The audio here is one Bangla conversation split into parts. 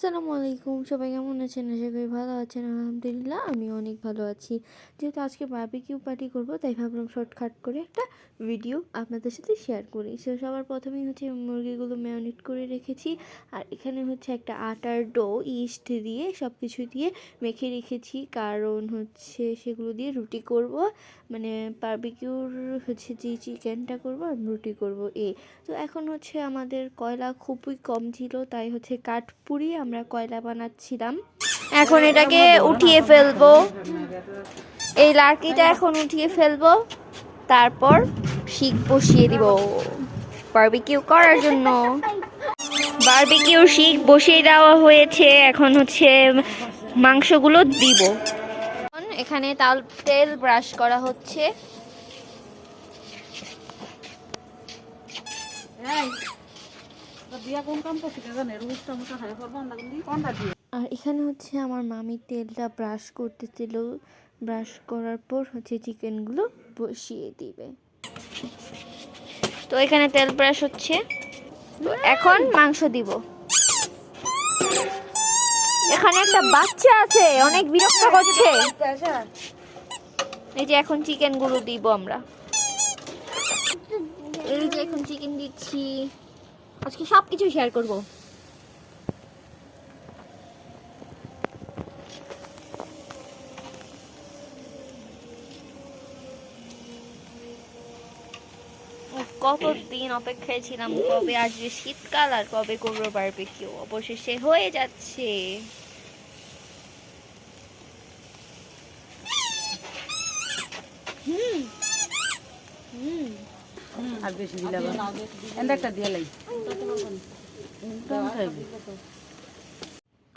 আসসালামু আলাইকুম সবাই কেমন আছেন? আশা করি ভালো আছেন, আলহামদুলিল্লাহ আমি অনেক ভালো আছি। যেহেতু আজকে বার্বিকিউ পার্টি করব, তাই ভাবলাম শর্টকাট করে একটা ভিডিও আপনাদের সাথে শেয়ার করি। সো সবার প্রথমেই হচ্ছে মুরগিগুলো ম্যারিনেট করে রেখেছি। আর এখানে হচ্ছে একটা আটার ডো ইস্ট দিয়ে সব কিছু দিয়ে মেখে রেখেছি। কারণ হচ্ছে সেগুলো দিয়ে রুটি করব। মানে বার্বিকিউর হচ্ছে যে চিকেনটা করব, আর রুটি করব এ। তো এখন হচ্ছে আমাদের কয়লা খুবই কম ছিল, তাই হচ্ছে কাঠ পুড়িয়ে আমরা কয়লা বানাচ্ছিলাম। এখন এটাকে উঠিয়ে ফেলব। এই লার্কিটা এখন উঠিয়ে ফেলব। তারপর শিক বসিয়ে দিব বারবিকিউ করার জন্য। বারবিকিউ শিক বসিয়ে দেওয়া হয়েছে। এখন হচ্ছে মাংসগুলো দিব। এখানে তাল, তেল ব্রাশ করা হচ্ছে। আর এখানে হচ্ছে আমার মামি তেলটা ব্রাশ করতেছিল। ব্রাশ করার পর হচ্ছে চিকেনগুলো বসিয়ে দিবে। তো এখানে তেল ব্রাশ হচ্ছে। এখন মাংস দিব। এখানে একটা বাচ্চা আছে, অনেক বিরক্ত করছে। এই যে এখন চিকেনগুলো দিব আমরা। এই যে এখন চিকেন দিচ্ছি। আজকে সব কিছু শেয়ার করব কতদিন অপেক্ষায় ছিলাম, কবে আসবে শীতকাল আর কবে করব পারবে কেউ অবশেষে হয়ে যাচ্ছে। আর বেশি দিলে একটা দিয়ে লাই।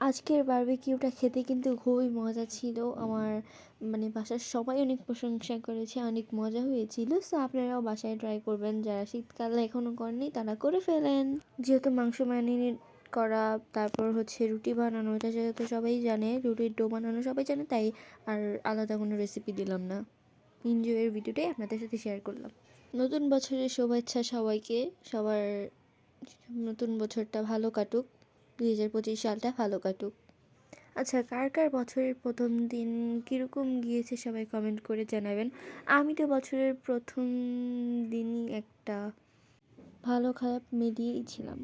আজকের বারবিকিউটা খেতে কিন্তু খুবই মজা ছিল। আমার মানে বাসার সবাই অনেক প্রশংসা করেছে, অনেক মজা হয়েছিল। সো আপনারাও বাসায় ট্রাই করবেন। যারা শীতকালে এখনও করেনি তারা করে ফেলেন। যেহেতু মাংস ম্যারিনেট করা, তারপর হচ্ছে রুটি বানানো, এটা যেহেতু সবাই জানে, রুটির ডো বানানো সবাই জানে, তাই আর আলাদা কোনো রেসিপি দিলাম না। এনজয়ের ভিডিওটাই আপনাদের সাথে শেয়ার করলাম। নতুন বছরের শুভেচ্ছা সবাইকে। সবার নতুন বছরটা ভালো কাটুক, দুই হাজার পঁচিশ সালটা ভালো কাটুক। আচ্ছা কার কার বছরের প্রথম দিন কীরকম গিয়েছে সবাই কমেন্ট করে জানাবেন। আমি তো বছরের প্রথম দিনই একটা ভালো খারাপ মিলিয়েই ছিলাম।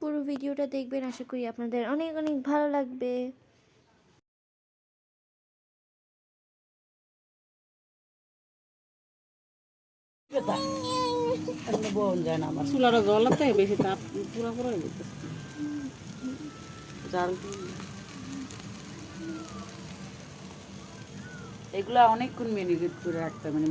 পুরো ভিডিওটা দেখবেন, আশা করি আপনাদের অনেক অনেক ভালো লাগবে। বোন যায় না আমার চুলাটা জ্বলাতে বেশি তাপ পুরা পুরো হয়ে যেতেছে জাল এগুলা অনেকক্ষণ মেনিগেট করে রাখতে মানে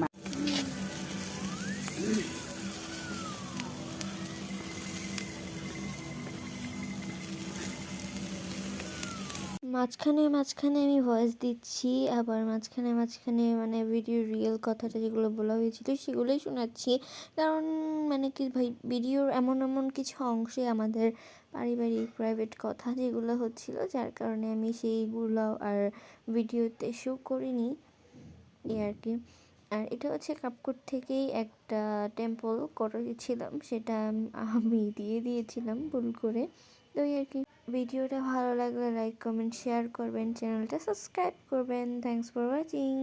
মাঝখানে মাঝখানে আমি ভয়েস দিচ্ছি, আবার মাঝখানে মাঝখানে মানে ভিডিও রিয়েল কথাটা যেগুলো বলা হয়েছিল সেগুলোই শোনাচ্ছি। কারণ মানে কি ভাই ভিডিওর এমন এমন কিছু অংশে আমাদের পারিবারিক প্রাইভেট কথা যেগুলো হচ্ছিল, যার কারণে আমি সেইগুলো আর ভিডিওতে শো করিনি। এই আর কি। আর এটা হচ্ছে কাপকোট থেকেই একটা টেম্পল করেছিলাম, সেটা আমি দিয়ে দিয়েছিলাম ভুল করে। তো এই আর কি। ভিডিওটা ভালো লাগলে লাইক কমেন্ট শেয়ার করবেন চ্যানেলটা সাবস্ক্রাইব করবেন। Thanks for watching